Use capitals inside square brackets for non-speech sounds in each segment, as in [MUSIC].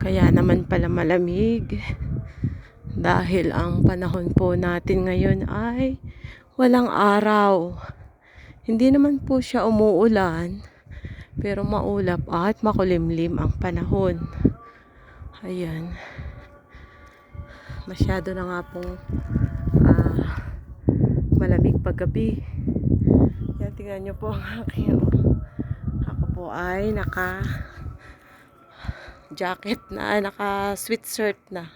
Kaya naman pala malamig. Dahil ang panahon po natin ngayon ay walang araw. Hindi naman po siya umuulan, pero maulap at makulimlim ang panahon. Ayan. Masyado na nga pong ah, malamig paggabi. Yan, tingnan nyo po ang aking ako po ay naka jacket na, naka sweatshirt na.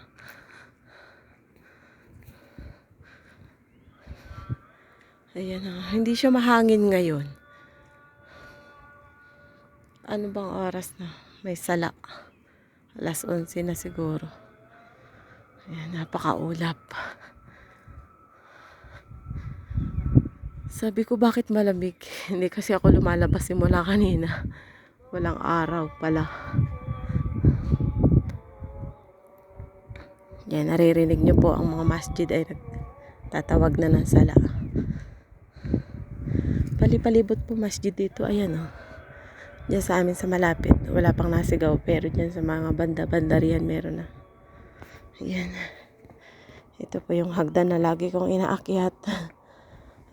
Ayan na. Hindi siya mahangin ngayon. Ano bang oras na? May sala. Alas 11 na siguro. Ayan, napakaulap. Sabi ko, bakit malamig? [LAUGHS] Hindi kasi ako lumalabas simula kanina. Walang araw pala. Yan, naririnig nyo po ang mga masjid ay nagtatawag na ng sala. Palipalibot po masjid dito. Ayan o. Oh. Diyan sa amin sa malapit. Wala pang nasigaw. Pero dyan sa mga banda-banda riyan meron na. Ayan. Ito po yung hagdan na lagi kong inaakyat.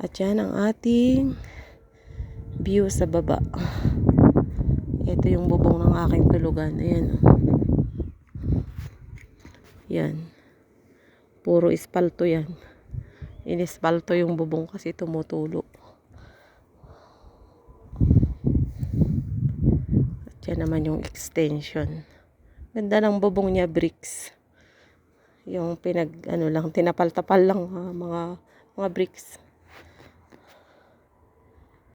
At yan ang ating view sa baba. Ito yung bubong ng aking tulugan. Ayan. Yan. Puro ispalto yan. Inispalto yung bubong kasi tumutulo. At yan naman yung extension. Ganda ng bubong niya, bricks. Yung pinag, ano lang, tinapal-tapal lang, ha, mga, mga bricks.